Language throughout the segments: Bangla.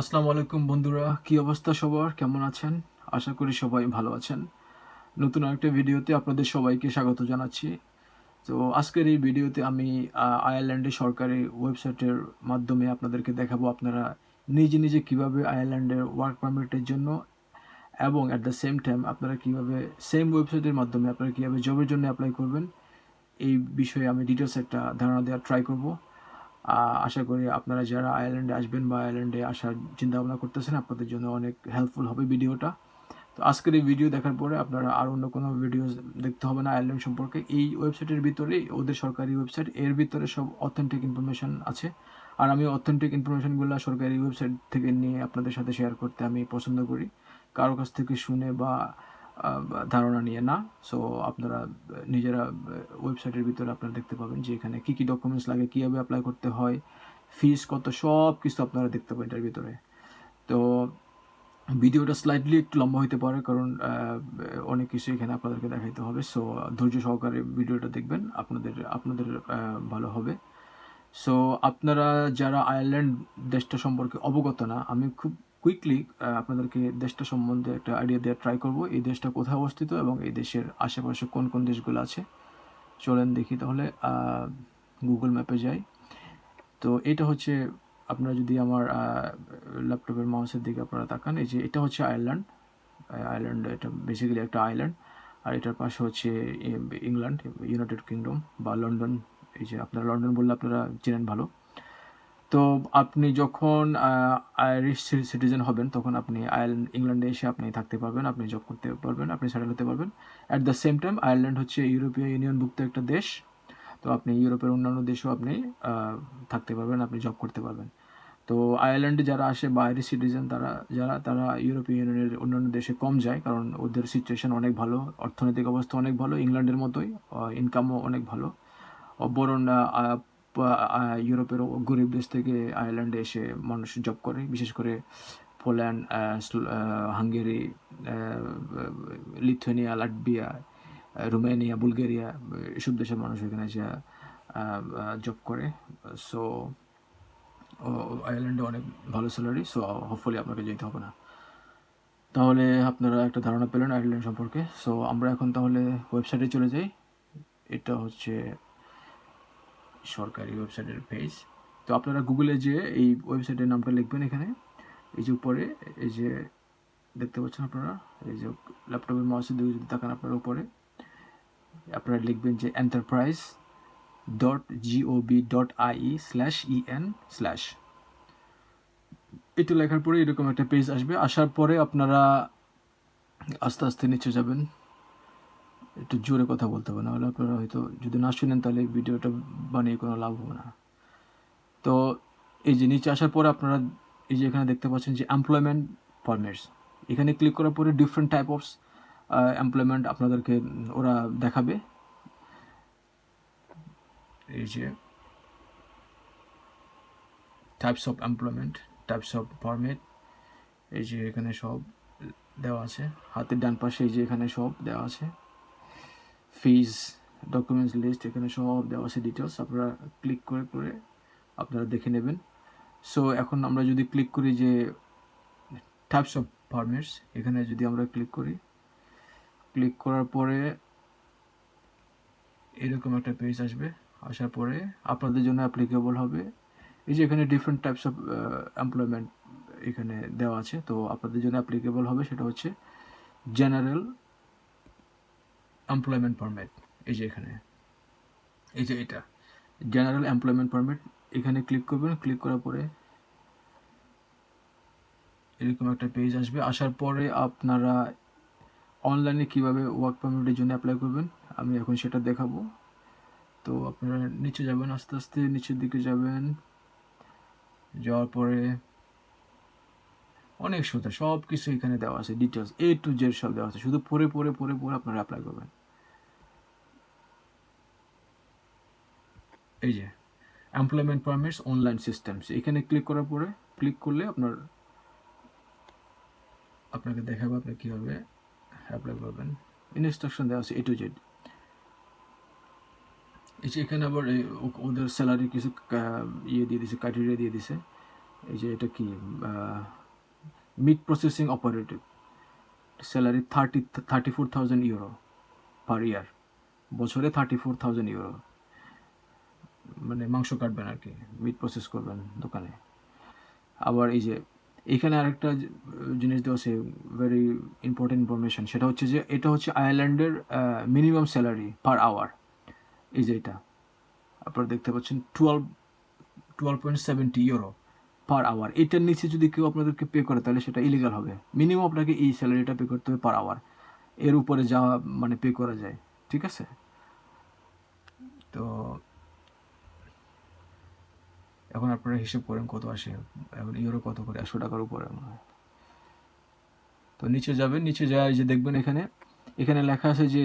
আসসালামু আলাইকুম বন্ধুরা, কি অবস্থা সবার? কেমন আছেন? আশা করি সবাই ভালো আছেন। নতুন একটা ভিডিওতে আপনাদের সবাইকে স্বাগত জানাচ্ছি। তো আজকের এই ভিডিওতে আমি আয়ারল্যান্ডের সরকারি ওয়েবসাইটের মাধ্যমে আপনাদেরকে দেখাবো আপনারা নিজে নিজে কীভাবে আয়ারল্যান্ডের ওয়ার্ক পারমিটের জন্য এবং অ্যাট দ্য সেম টাইম আপনারা কীভাবে সেম ওয়েবসাইটের মাধ্যমে আপনারা কীভাবে জবের জন্য অ্যাপ্লাই করবেন, এই বিষয়ে আমি ডিটেলস একটা ধারণা দেওয়ার ট্রাই করব। আশা করি আপনারা যারা আয়ারল্যান্ডে আসবেন বা আয়ারল্যান্ডে আসার চিন্তা ভাবনা করতেছেন, আপনাদের জন্য অনেক হেল্পফুল হবে ভিডিওটা। তো আজকের এই ভিডিও দেখার পরে আপনারা আর অন্য কোনো ভিডিও দেখতে হবে না আয়ারল্যান্ড সম্পর্কে। এই ওয়েবসাইটের ভিতরে ওদের সরকারি ওয়েবসাইট এর ভিতরে সব অথেন্টিক ইনফরমেশন আছে। আর আমি অথেন্টিক ইনফরমেশনগুলো সরকারি ওয়েবসাইট থেকে নিয়ে আপনাদের সাথে শেয়ার করতে আমি পছন্দ করি। কারও কাছ থেকে শুনে বা ধারণা নিয়ে না। সো আপনারা নিজেরা ওয়েবসাইটের ভিতরে আপনারা দেখতে পাবেন যে এখানে কী কী ডকুমেন্টস লাগে, কীভাবে অ্যাপ্লাই করতে হয় ফিস কত সব কিছু আপনারা দেখতে পাবেন এটার ভিতরে। তো, ভিডিওটা স্লাইডলি একটু লম্বা হতে পারে কারণ অনেক কিছু এখানে আপনাদেরকে দেখাইতে হবে। সো ধৈর্য সহকারে ভিডিওটা দেখবেন, আপনাদের আপনাদের ভালো হবে। সো আপনারা যারা আয়ারল্যান্ড দেশটা সম্পর্কে অবগত না, আমি খুব কুইকলি আপনাদেরকে দেশটা সম্বন্ধে একটা আইডিয়া দেওয়ার ট্রাই করব। এই দেশটা কোথায় অবস্থিত এবং এই দেশের আশেপাশে কোন কোন দেশগুলো আছে? চলেন দেখি তাহলে গুগল ম্যাপে যাই। তো এটা হচ্ছে, আপনারা যদি আমার ল্যাপটপের মাউসের দিকে আপনারা তাকান, এই যে এটা হচ্ছে আয়ারল্যান্ড আয়ারল্যান্ড এটা বেসিক্যালি একটা আইল্যান্ড আর এটার পাশে হচ্ছে ইংল্যান্ড ইউনাইটেড কিংডম বা লন্ডন এই যে আপনারা লন্ডন বললে আপনারা চেনেন ভালো। তো আপনি যখন আইরিশ সিটিজেন হবেন, তখন আপনি আয়ারল্যান্ড ইংল্যান্ডে এসে আপনি থাকতে পারবেন, আপনি জব করতে পারবেন, আপনি সেটেল হতে পারবেন। At the same time Ireland হচ্ছে ইউরোপীয় ইউনিয়নভুক্ত একটা দেশ, তো আপনি ইউরোপের অন্যান্য দেশেও আপনি থাকতে পারবেন, আপনি জব করতে পারবেন। তো আয়ারল্যান্ডে যারা আসে বা আইরিশ সিটিজেন তারা, যারা, তারা ইউরোপীয় ইউনিয়নের অন্যান্য দেশে কম যায়, কারণ ওদের সিচুয়েশন অনেক ভালো, অর্থনৈতিক অবস্থা অনেক ভালো ইংল্যান্ডের মতোই ইনকামও অনেক ভালো। বরং ইউরোপের গরিব দেশ থেকে আয়ারল্যান্ডে এসে মানুষ জব করে বিশেষ করে Poland Hungary Lithuania Latvia ah, Romania Bulgaria এসব দেশের মানুষ এখানে এসে জব করে। সো আয়ারল্যান্ডে অনেক ভালো স্যালারি সো হোপফুলি আপনাকে যেতে হবে না। তাহলে আপনারা একটা ধারণা পেলেন আয়ারল্যান্ড সম্পর্কে। সো আমরা এখন তাহলে ওয়েবসাইটে চলে যাই। এটা হচ্ছে সরকারি ওয়েবসাইটের পেজ তো আপনারা গুগলে যে এই ওয়েবসাইটের নামটা লিখবেন এখানে। এই যে উপরে, এই যে দেখতে পাচ্ছেন আপনারা, এই যে ল্যাপটপের মাউসের দিকে যদি তাকান আপনারা উপরে, আপনারা লিখবেন যে enterprise dot G O V dot I slash E N slash এটা লেখার পরে এরকম একটা পেজ আসবে। আসার পরে আপনারা আস্তে আস্তে নিচে যাবেন। একটু জোরে কথা বলতে হবে, নাহলে আপনারা হয়তো যদি না শুনেন তাহলে ভিডিওটা বানিয়ে কোনো লাভ হবে না। তো এই যে নিচে আসার পরে আপনারা এই যে এখানে দেখতে পাচ্ছেন যে এমপ্লয়মেন্ট পারমিটস এখানে ক্লিক করার পরে ডিফারেন্ট টাইপ অফ এমপ্লয়মেন্ট আপনাদেরকে ওরা দেখাবে। এই যে types of employment types of permit এই যে এখানে সব দেওয়া আছে। হাতের ডান পাশে এই যে এখানে সব দেওয়া আছে। ফিজ ডকুমেন্টস লিস্ট এখানে সব দেওয়া আছে ডিটেলস আপনারা ক্লিক করে করে আপনারা দেখে নেবেন। সো এখন আমরা যদি ক্লিক করি যে টাইপস অফ পারমিটস এখানে যদি আমরা ক্লিক করি ক্লিক করার পরে এরকম একটা পেজ আসবে। আসার পরে আপনাদের জন্য অ্যাপ্লিকেবল হবে। এই যে এখানে ডিফারেন্ট টাইপস অফ এমপ্লয়মেন্ট এখানে দেওয়া আছে, তো আপনাদের জন্য অ্যাপ্লিকেবল হবে, সেটা হচ্ছে জেনারেল এমপ্লয়মেন্ট পারমিট এই যে এখানে। এই যে এটা। জেনারেল এমপ্লয়মেন্ট পারমিট এখানে ক্লিক করবেন ক্লিক করার পরে এরকম একটা পেজ আসবে। আসার পরে আপনারা অনলাইনে কীভাবে ওয়ার্ক পারমিটের জন্য অ্যাপ্লাই করবেন, আমি এখন সেটা দেখাবো। তো আপনারা নিচে যাবেন, আস্তে আস্তে নিচের দিকে যাবেন। যাওয়ার পরে অনেক সুতা সব কিছু এখানে দেওয়া আছে ডিটেলস এ টু জেড সব দেওয়া আছে। শুধু পরে পরে পরে পরে আপনারা অ্যাপ্লাই করবেন। এই যে এমপ্লয়মেন্ট পারমিটস অনলাইন সিস্টেমস এখানে ক্লিক করার পরে ক্লিক করলে আপনার, আপনাকে দেখাবো আপনি কীভাবে অ্যাপ্লাই করবেন। ইনস্ট্রাকশন দেওয়া আছে এ টু জেড এই যে এখানে আবার ওদের স্যালারি কিছু ইয়ে দিয়ে দিছে ক্রাইটেরিয়া দিয়ে দিছে। এই যে এটা কি meat processing operative salary thirty thirty four thousand euro per year বছরে থার্টি ফোর থাউজেন্ড ইউরো মানে মাংস কাটবেন আর কি মিট প্রসেস করবেন দোকানে। আবার এই যে, এখানে আরেকটা জিনিস দেওয়া আছে ভেরি ইম্পর্টেন্ট ইনফরমেশন সেটা হচ্ছে যে, এটা হচ্ছে আয়ারল্যান্ডের মিনিমাম স্যালারি পার আওয়ার এই যে এটা, আপনারা দেখতে পাচ্ছেন twelve twelve point seventy euro per hour এটার নিচে যদি কেউ আপনাদেরকে পে করে, তাহলে সেটা ইলিগাল হবে। মিনিমাম আপনাকে এই স্যালারিটা পে করতে হবে পার আওয়ার এর উপরে যা মানে পে করা যায়, ঠিক আছে? তো এখন আপনারা হিসেব করেন কত আসে, এখন ইউরো কত করে? একশো টাকার উপরে তো নিচে যাবেন, নিচে যায় যে দেখবেন এখানে এখানে লেখা আছে যে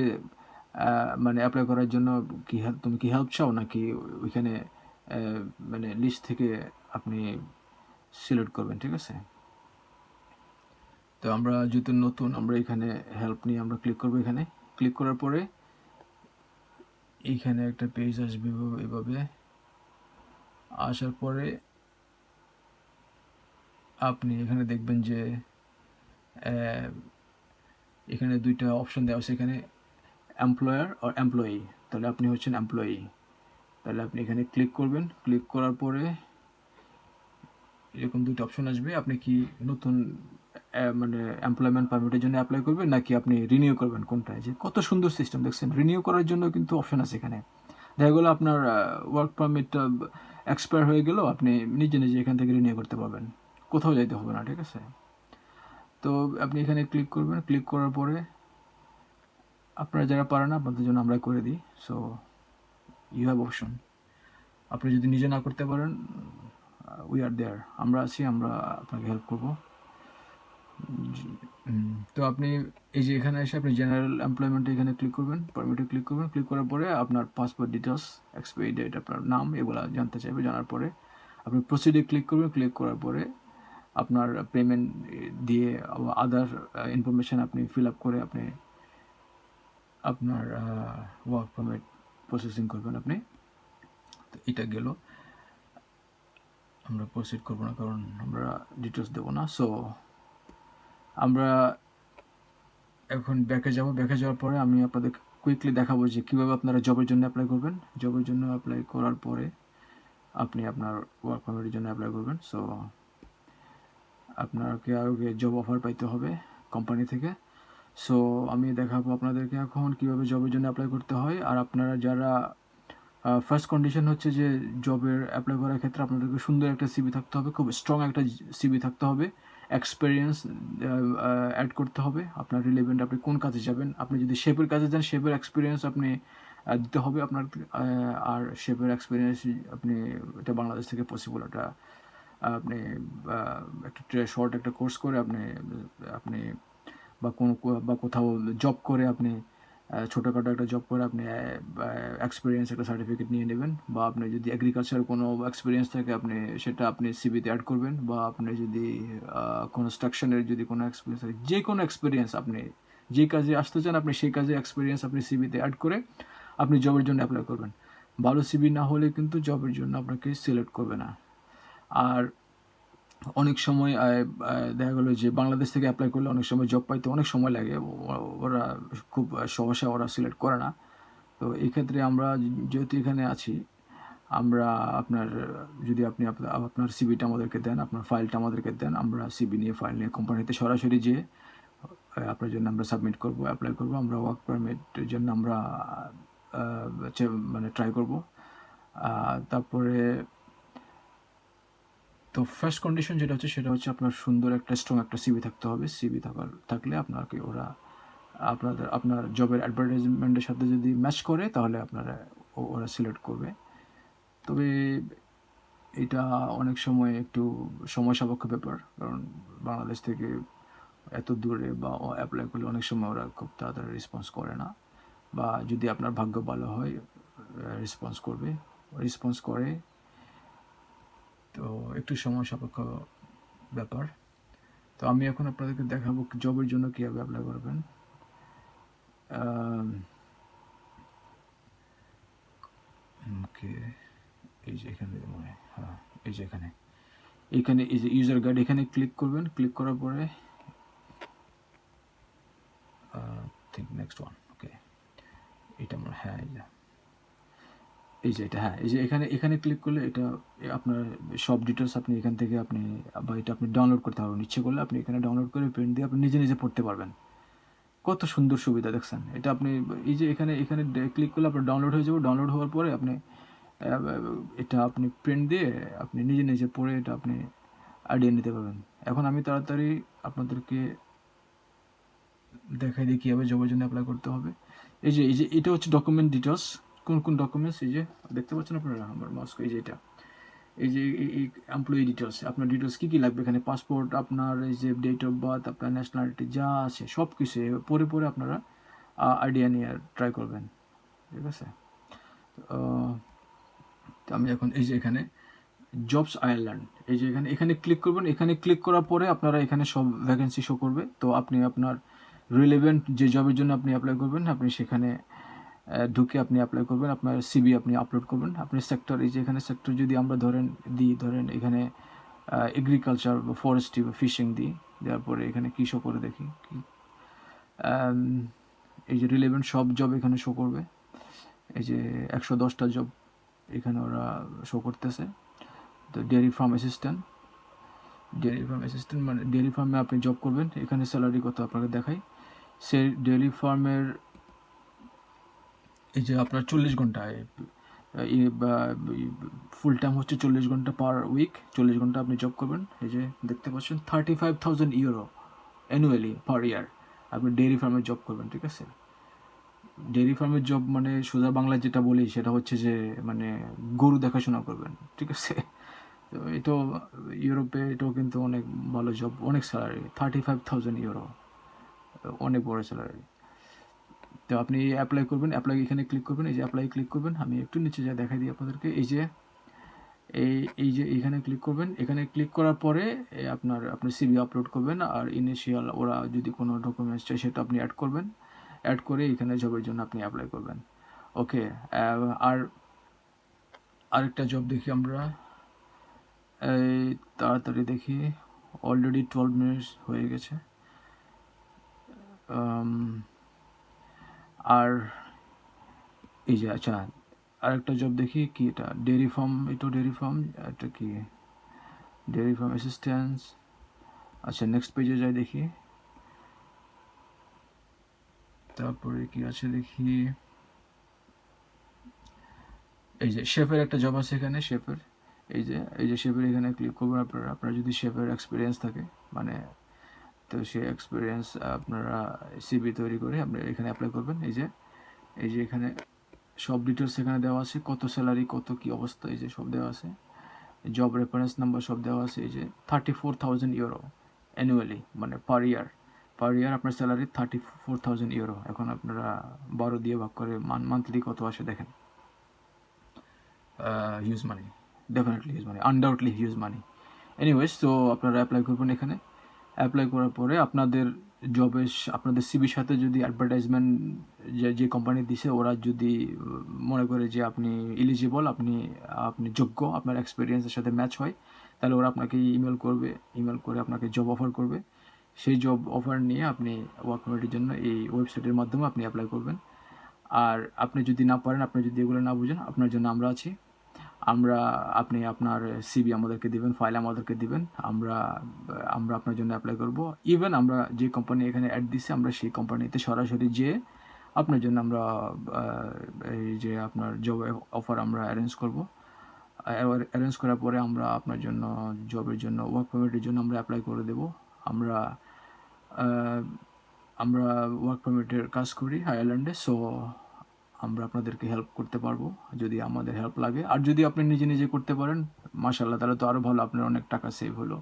মানে অ্যাপ্লাই করার জন্য কি হেল্প তুমি কি হেল্প চাও? নাকি ওইখানে মানে লিস্ট থেকে আপনি সিলেক্ট করবেন, ঠিক আছে? তো আমরা যেহেতু নতুন, আমরা এখানে হেল্প নিয়ে আমরা ক্লিক করব এখানে। ক্লিক করার পরে এইখানে একটা পেজ আসবে এভাবে- আসার পরে আপনি এখানে দেখবেন যে এখানে দুইটা অপশন দেওয়া আছে, এখানে এমপ্লয়ার আর এমপ্লয়ি তাহলে আপনি হচ্ছেন এমপ্লয়ি তাহলে আপনি এখানে ক্লিক করবেন। ক্লিক করার পরে এরকম দুটো অপশন আসবে। আপনি কি নতুন মানে এমপ্লয়মেন্ট পারমিটের জন্য অ্যাপ্লাই করবেন, নাকি আপনি রিনিউ করবেন কোনটায়? যে কত সুন্দর সিস্টেম দেখছেন? রিনিউ করার জন্য কিন্তু অপশন আছে এখানে। দেখা গেলো আপনার ওয়ার্ক পারমিটটা এক্সপায়ার হয়ে গেলেও আপনি নিজে নিজে এখান থেকে রিনিউ করতে পারবেন। কোথাও যাইতে হবে না, ঠিক আছে? তো আপনি এখানে ক্লিক করবেন। ক্লিক করার পরে আপনারা যারা পারেন আপনাদের জন্য আমরা করে দিই। সো ইউ হ্যাভ অপশন আপনি যদি নিজে না করতে পারেন উই আর দেয়ার আমরা আছি, আমরা আপনাকে হেল্প করব। তো আপনি এই যে এখানে এসে আপনি জেনারেল এমপ্লয়মেন্টে এখানে ক্লিক করবেন পারমিটে ক্লিক করবেন ক্লিক করার পরে আপনার পাসপোর্ট ডিটেলস এক্সপায়ারি ডেট আপনার নাম এগুলো জানতে চাইবে, জানার পরে আপনি প্রসিডে ক্লিক করবেন ক্লিক করার পরে আপনার পেমেন্ট দিয়ে আদার ইনফরমেশান আপনি ফিল আপ করে আপনি আপনার ওয়ার্ক পারমিট প্রসেসিং করবেন আপনি। তো এটা গেল। আমরা প্রসিড করব না, কারণ আমরা ডিটেলস দেবো না। সো আমরা এখন ব্যাকে যাব। ব্যাকে যাওয়ার পরে আমি আপনাদের কুইকলি দেখাবো যে কীভাবে আপনারা জবের জন্য অ্যাপ্লাই করবেন। জবের জন্য অ্যাপ্লাই করার পরে আপনি আপনার ওয়ার্ক পারমিটের জন্য অ্যাপ্লাই করবেন। সো আপনাকে আগে জব অফার পাইতে হবে কোম্পানি থেকে। সো আমি দেখাবো আপনাদেরকে এখন কীভাবে জবের জন্য অ্যাপ্লাই করতে হয়। আর আপনারা যারা ফার্স্ট কন্ডিশন হচ্ছে যে জবের অ্যাপ্লাই করার ক্ষেত্রে আপনাদেরকে সুন্দর একটা সিবি থাকতে হবে, খুব স্ট্রং একটা সিবি থাকতে হবে এক্সপিরিয়েন্স অ্যাড করতে হবে, আপনার রিলেভেন্ট আপনি কোন কাজে যাবেন, আপনি যদি শেপের কাজে যান শেপের এক্সপিরিয়েন্স আপনি দিতে হবে আপনার আর শেপের এক্সপিরিয়েন্স আপনি, এটা বাংলাদেশ থেকে পসিবল এটা আপনি একটা শর্ট একটা কোর্স করে আপনি আপনি বা কোনো, বা কোথাও জব করে আপনি ছোটোখাটো একটা জব করে আপনি এক্সপিরিয়েন্স একটা সার্টিফিকেট নিয়ে নেবেন বা আপনি যদি এগ্রিকালচার কোনো এক্সপিরিয়েন্স থাকে, আপনি সেটা আপনি সিবিতে অ্যাড করবেন বা আপনি যদি কনস্ট্রাকশনের যদি কোনো এক্সপিরিয়েন্স থাকে, যে কোনো এক্সপিরিয়েন্স আপনি, যে কাজে আসতে চান, আপনি সেই কাজে এক্সপিরিয়েন্স আপনি সিবিতে অ্যাড করে আপনি জবের জন্য অ্যাপ্লাই করবেন। ভালো সিবি না হলে কিন্তু জবের জন্য আপনাকে সিলেক্ট করবে না। আর অনেক সময় দেখা গেলো যে বাংলাদেশ থেকে অ্যাপ্লাই করলে অনেক সময় জব পাইতে অনেক সময় লাগে। ওরা খুব সহসা ওরা সিলেক্ট করে না। তো এই ক্ষেত্রে আমরা যেহেতু এখানে আছি, আমরা আপনার, যদি আপনি আপনার সিবিটা আমাদেরকে দেন, আপনার ফাইলটা আমাদেরকে দেন, আমরা সিবি নিয়ে ফাইল নিয়ে কোম্পানিতে সরাসরি যেয়ে আপনার জন্য আমরা সাবমিট করব অ্যাপ্লাই করব, আমরা ওয়ার্ক পারমিটের জন্য আমরা মানে ট্রাই করব। তারপরে তো ফার্স্ট কন্ডিশন যেটা হচ্ছে, সেটা হচ্ছে আপনার সুন্দর একটা স্ট্রং একটা সিবি থাকতে হবে। সিবি থাকার, থাকলে আপনাকে ওরা, আপনাদের, আপনার জবের অ্যাডভার্টাইজমেন্টের সাথে যদি ম্যাচ করে, তাহলে আপনারা ওরা সিলেক্ট করবে। তবে এটা অনেক সময় একটু সময় সাপেক্ষ ব্যাপার, কারণ বাংলাদেশ থেকে এত দূরে বা অ্যাপ্লাই করলে অনেক সময় ওরা খুব তাড়াতাড়ি রেসপন্স করে না। বা যদি আপনার ভাগ্য ভালো হয় রেসপন্স করবে। রেসপন্স করে তো একটু সময় সাপেক্ষ ব্যাপার। তো আমি এখন আপনাদেরকে দেখাবো জবের জন্য কীভাবে অ্যাপ্লাই করবেন। ওকে, এই যে এখানে হ্যাঁ এই যে এখানে। এখানে এই যে ইউজার গাইড এখানে ক্লিক করবেন ক্লিক করার পরে থিঙ্ক নেক্সট ওয়ান ওকে এটা আমার হ্যাঁ এই যে এটা হ্যাঁ এই যে এখানে এখানে ক্লিক করলে এটা আপনার সব ডিটেলস আপনি এখান থেকে আপনি, বা এটা আপনি ডাউনলোড করতে পারবেন। ইচ্ছে করলে আপনি এখানে ডাউনলোড করে প্রিন্ট দিয়ে আপনি নিজে নিজে পড়তে পারবেন। কত সুন্দর সুবিধা, দেখছেন? এটা আপনি, এই যে এখানে এখানে ক্লিক করলে আপনার ডাউনলোড হয়ে যাবে। ডাউনলোড হওয়ার পরে আপনি এটা আপনি প্রিন্ট দিয়ে আপনি নিজে নিজে পড়ে এটা আপনি আইডিয়া নিতে পারবেন। এখন আমি তাড়াতাড়ি আপনাদেরকে দেখাই দিই কীভাবে জবের জন্য অ্যাপ্লাই করতে হবে। এই যে এই যে, এটা হচ্ছে ডকুমেন্ট ডিটেলস কোন কোন ডকুমেন্টস এই যে, দেখতে পাচ্ছেন আপনারা? আমার মাস্ক এই যে এটা। এই যে, এই এমপ্লয়ি ডিটেলস আপনার ডিটেলস কী কী লাগবে এখানে? পাসপোর্ট আপনার এই যে ডেট অফ বার্থ আপনার ন্যাশনালিটি যা আছে সব কিছু পরে পরে আপনারা আইডিয়া নিয়ে ট্রাই করবেন। ঠিক আছে? তো আমি এখন এই যে এখানে জবস আয়ারল্যান্ড এই যে এখানে এখানে ক্লিক করবেন। এখানে ক্লিক করার পরে আপনারা এখানে সব ভ্যাকেন্সি শো করবে। তো আপনি আপনার রিলেভেন্ট যে জবের জন্য আপনি অ্যাপ্লাই করবেন, আপনি সেখানে ঢুকে আপনি অ্যাপ্লাই করবেন, আপনার সিবি আপনি আপলোড করবেন। আপনি সেক্টর এই যে এখানে সেক্টর যদি আমরা ধরেন দিই, ধরেন এখানে এগ্রিকালচার বা ফরেস্ট্রি বা ফিশিং দিই, দেওয়ার পরে এখানে কী শো করে দেখি? কি? এই যে রিলেভেন্ট সব জব এখানে শো করবে। এই যে একশো দশটা জব এখানে ওরা শো করতেছে। তো dairy farm assistant dairy farm assistant মানে ডেয়ারি ফার্মে আপনি জব করবেন। এখানে স্যালারি কত আপনাকে দেখাই? সে ডেয়ারি ফার্মের এই যে আপনার চল্লিশ ঘন্টায় ফুল টাইম হচ্ছে চল্লিশ ঘণ্টা পার উইক চল্লিশ ঘণ্টা আপনি জব করবেন। এই যে দেখতে পাচ্ছেন thirty five thousand euro annually per year আপনি ডেয়ারি ফার্মে জব করবেন, ঠিক আছে? ডেয়ারি ফার্মের জব মানে সোজা বাংলায় যেটা বলি, সেটা হচ্ছে যে মানে গরু দেখাশোনা করবেন, ঠিক আছে? তো এটাও ইউরোপে এটাও কিন্তু অনেক ভালো জব অনেক salary thirty five thousand euro অনেক বড় স্যালারি তো আপনি অ্যাপ্লাই করবেন অ্যাপ্লাই এখানে ক্লিক করবেন, এই যে অ্যাপ্লাই ক্লিক করবেন, আমি একটু নিচে যা দেখাই দিই আপনাদেরকে, এই যে, এই এই যে এখানে ক্লিক করবেন, এখানে ক্লিক করার পরে আপনার আপনি সিবি আপলোড করবেন, আর ইনিশিয়াল ওরা যদি কোনো ডকুমেন্টস চাই সেটা আপনি অ্যাড করবেন অ্যাড করে এখানে জবের জন্য আপনি অ্যাপ্লাই করবেন। ওকে আর আরেকটা জব দেখি আমরা, এই তাড়াতাড়ি দেখি অলরেডি টুয়েলভ মিনিটস হয়ে গেছে আর এই যে আচ্ছা আরেকটা জব দেখি, কি এটা? ডেয়ারি ফার্ম এটাও ডেরি ফার্ম এটা কি? ডেয়ারি ফার্ম অ্যাসিস্ট্যান্স আচ্ছা নেক্সট পেজে যাই দেখি। তারপরে কি আছে দেখি? এই যে শেফের একটা জব আছে এখানে শেফের এই যে এই যে শেফের এখানে ক্লিক করবেন আপনারা। আপনার যদি শেফের এক্সপিরিয়েন্স থাকে মানে তো সেই এক্সপিরিয়েন্স আপনারা সিবি তৈরি করে আপনি এখানে অ্যাপ্লাই করবেন। এই যে এই যে এখানে সব ডিটেলস এখানে দেওয়া আছে, কত স্যালারি কত কি অবস্থা, এই যে সব দেওয়া আছে। জব রেফারেন্স নাম্বার সব দেওয়া আছে, এই যে thirty four thousand euro annually মানে পার ইয়ার পার ইয়ার আপনার salary thirty four thousand euro এখন আপনারা বারো দিয়ে ভাগ করে মান মান্থলি কত আসে দেখেন। Huge money definitely huge money undoubtedly huge money anyways তো আপনারা অ্যাপ্লাই করবেন এখানে। অ্যাপ্লাই করার পরে আপনাদের জবের আপনাদের সিবির সাথে যদি অ্যাডভার্টাইজমেন্ট যে যে কোম্পানি দিছে, ওরা যদি মনে করে যে আপনি এলিজিবল আপনি আপনি যোগ্য, আপনার এক্সপিরিয়েন্সের সাথে ম্যাচ হয়, তাহলে ওরা আপনাকে ইমেল করবে ইমেল করে আপনাকে জব অফার করবে। সেই জব অফার নিয়ে আপনি ওয়ার্ক পারমিটের জন্য এই ওয়েবসাইটের মাধ্যমে আপনি অ্যাপ্লাই করবেন। আর আপনি যদি না পারেন, আপনি যদি এগুলো না বুঝেন, আপনার জন্য আমরা আছি। আমরা, আপনি আপনার সিবি আমাদেরকে দিবেন ফাইল আমাদেরকে দিবেন, আমরা আমরা আপনার জন্য অ্যাপ্লাই করব। ইভেন আমরা যে কোম্পানি এখানে অ্যাড দিছি, আমরা সেই কোম্পানিতে সরাসরি যেয়ে আপনার জন্য আমরা এই যে আপনার জব অফার আমরা অ্যারেঞ্জ করব। অ্যারেঞ্জ করার পরে আমরা আপনার জন্য জবের জন্য ওয়ার্ক পারমিটের জন্য আমরা অ্যাপ্লাই করে দেব। আমরা আমরা ওয়ার্ক পারমিটের কাজ করি আয়ারল্যান্ডে সো আমরা আপনাদেরকে হেল্প করতে পারব, যদি আমাদের হেল্প লাগে। আর যদি আপনি নিজে নিজে করতে পারেন মাশাল্লাহ তাহলে তো আরও ভালো, আপনার অনেক টাকা সেভ হলো।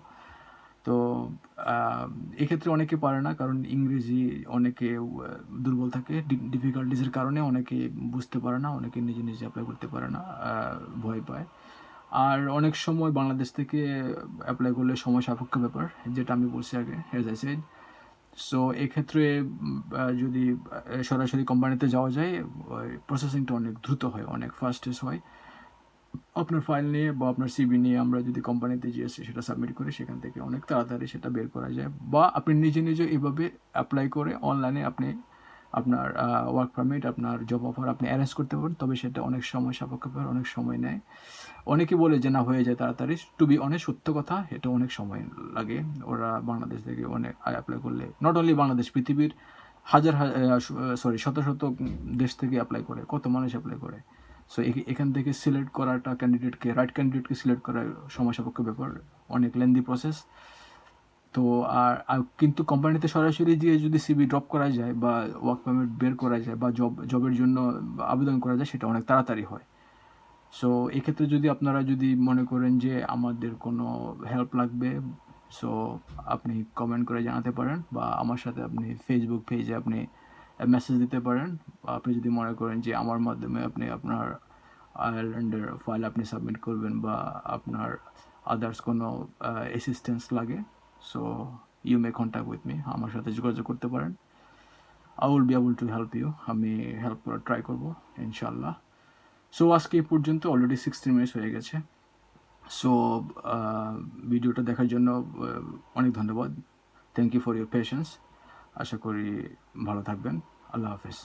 তো এক্ষেত্রে অনেকে পারে না, কারণ ইংরেজি অনেকে দুর্বল থাকে। ডিফিকাল্টিসের কারণে অনেকে বুঝতে পারে না, অনেকে নিজে নিজে অ্যাপ্লাই করতে পারে না ভয় পায়। আর অনেক সময় বাংলাদেশ থেকে অ্যাপ্লাই করলে সময় সাপেক্ষ ব্যাপার, যেটা আমি বলছি আগে হেজ আই সেড সো এক্ষেত্রে যদি সরাসরি কোম্পানিতে যাওয়া যায় প্রসেসিংটা অনেক দ্রুত হয়, অনেক ফাস্টেস্ট হয়। আপনার ফাইল নিয়ে বা আপনার সিবি নিয়ে আমরা যদি কোম্পানিতে জিএসসি সেটা সাবমিট করি, সেখান থেকে অনেক তাড়াতাড়ি সেটা বের করা যায়। বা আপনি নিজে নিজে এভাবে অ্যাপ্লাই করে অনলাইনে আপনি আপনার ওয়ার্ক পারমিট আপনার জব অফার আপনি অ্যারেঞ্জ করতে পারেন, তবে সেটা অনেক সময় সাপেক্ষ অনেক সময় নেয়। অনেকে বলে যে না, হয়ে যায় তাড়াতাড়ি। টু বি অনেক সত্য কথা, এটা অনেক সময় লাগে। ওরা বাংলাদেশ থেকে অনেক অ্যাপ্লাই করলে নট অনলি বাংলাদেশ, পৃথিবীর হাজার সরি শত শত দেশ থেকে অ্যাপ্লাই করে, কত মানুষ অ্যাপ্লাই করে। সো এখান থেকে সিলেক্ট করাটা ক্যান্ডিডেটকে রাইট ক্যান্ডিডেটকে সিলেক্ট করা সময় সাপেক্ষ ব্যাপার অনেক লেন্দি প্রসেস তো, আর কিন্তু কোম্পানিতে সরাসরি গিয়ে যদি সিবি ড্রপ করা যায় বা ওয়ার্ক পারমিট বের করা যায় বা জব জবের জন্য আবেদন করা যায়, সেটা অনেক তাড়াতাড়ি হয়। সো এক্ষেত্রে যদি আপনারা যদি মনে করেন যে আমাদের কোনো হেল্প লাগবে সো আপনি কমেন্ট করে জানাতে পারেন বা আমার সাথে আপনি ফেসবুক পেজে আপনি মেসেজ দিতে পারেন। আপনি যদি মনে করেন যে আমার মাধ্যমে আপনি আপনার আয়ারল্যান্ডের ফাইল আপনি সাবমিট করবেন বা আপনার আদার্স কোনো অ্যাসিস্ট্যান্স লাগে so you may contact with me আমার সাথে যোগাযোগ করতে পারেন। I will be able to help you আমি হেল্প করার ট্রাই করব ইনশাল্লাহ সো আজকে এই পর্যন্ত অলরেডি সিক্সটিন মিনিটস হয়ে গেছে। সো ভিডিওটা দেখার জন্য অনেক ধন্যবাদ। Thank you for your patience আশা করি ভালো থাকবেন। আল্লাহ হাফেজ।